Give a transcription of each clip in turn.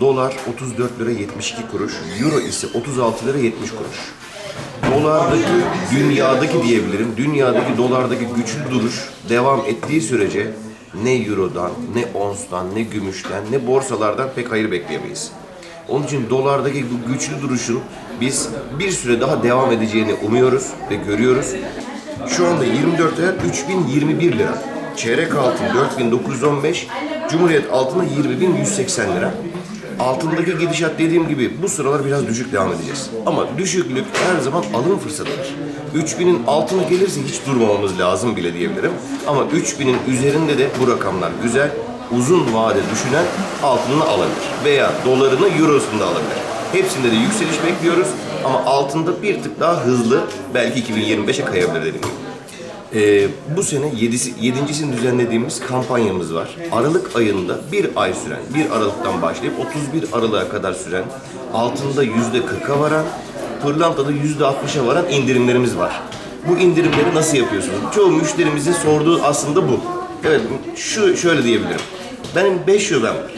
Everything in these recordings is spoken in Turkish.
Dolar 34 lira 72 kuruş, Euro ise 36 lira 70 kuruş. Dolardaki, dünyadaki diyebilirim, dünyadaki dolardaki güçlü duruş devam ettiği sürece ne Euro'dan, ne Ons'tan, ne Gümüş'ten, ne borsalardan pek hayır bekleyemeyiz. Onun için dolardaki bu güçlü duruşun biz bir süre daha devam edeceğini umuyoruz ve görüyoruz. Şu anda 24 ayar 3021 lira. Çeyrek altın 4915, Cumhuriyet altını 20180 lira. Altındaki gidişat dediğim gibi bu sıralar biraz düşük devam edeceğiz. Ama düşüklük her zaman alım fırsatıdır. 3000'in altına gelirse hiç durmamamız lazım bile diyebilirim. Ama 3000'in üzerinde de bu rakamlar güzel. Uzun vade düşünen altını alabilir. Veya dolarını eurosunu da alabilir. Hepsinde de yükseliş bekliyoruz. Ama altında bir tık daha hızlı belki 2025'e kayabilir dediğim gibi. Ee, bu sene yedisi, yedincisini düzenlediğimiz kampanyamız var. Aralık ayında bir ay süren, 1 Aralık'tan başlayıp 31 Aralık'a kadar süren, altında yüzde 40'a varan, pırlantada yüzde 60'a varan indirimlerimiz var. Bu indirimleri nasıl yapıyorsunuz? Çoğu müşterimizin sorduğu aslında bu. Evet, şu şöyle diyebilirim. Benim 5 şubem var.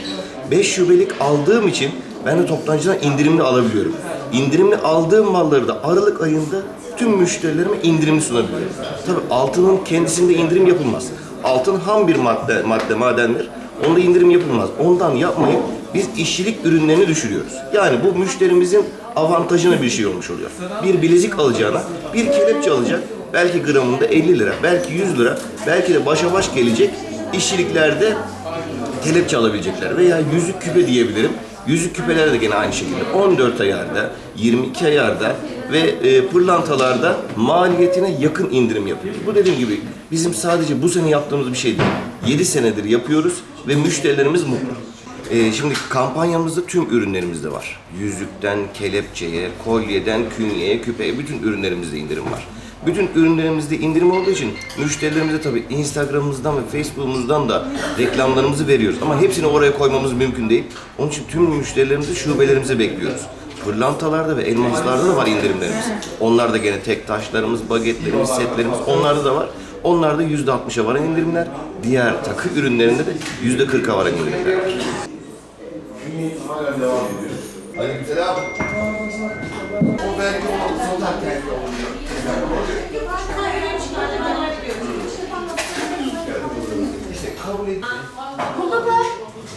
5 şubelik aldığım için ben de toptancıdan indirimli alabiliyorum. İndirimli aldığım malları da Aralık ayında tüm müşterilerime indirimli sunabiliyorum. Tabii altının kendisinde indirim yapılmaz. Altın ham bir madde, madde madendir. Onda indirim yapılmaz. Ondan yapmayıp biz işçilik ürünlerini düşürüyoruz. Yani bu müşterimizin avantajına bir şey olmuş oluyor. Bir bilezik alacağına bir kelepçe alacak. Belki gramında 50 lira, belki 100 lira, belki de başa baş gelecek işçiliklerde kelepçe alabilecekler veya yüzük küpe diyebilirim. Yüzük küpeler de gene aynı şekilde 14 ayarda, 22 ayarda ve e, pırlantalarda maliyetine yakın indirim yapıyoruz. Bu dediğim gibi bizim sadece bu sene yaptığımız bir şey değil. 7 senedir yapıyoruz ve müşterilerimiz mutlu. E, şimdi kampanyamızda tüm ürünlerimizde var. Yüzükten kelepçeye, kolyeden künyeye, küpeye bütün ürünlerimizde indirim var. Bütün ürünlerimizde indirim olduğu için müşterilerimize tabii Instagram'ımızdan ve Facebook'umuzdan da reklamlarımızı veriyoruz. Ama hepsini oraya koymamız mümkün değil. Onun için tüm müşterilerimizi şubelerimize bekliyoruz. Pırlantalarda ve elmaslarda da var indirimlerimiz. Onlar da gene tek taşlarımız, bagetlerimiz, setlerimiz onlarda da var. Onlarda yüzde altmışa varan indirimler. Diğer takı ürünlerinde de yüzde kırka varan indirimler hala. Aleykümselam. 啊完了完了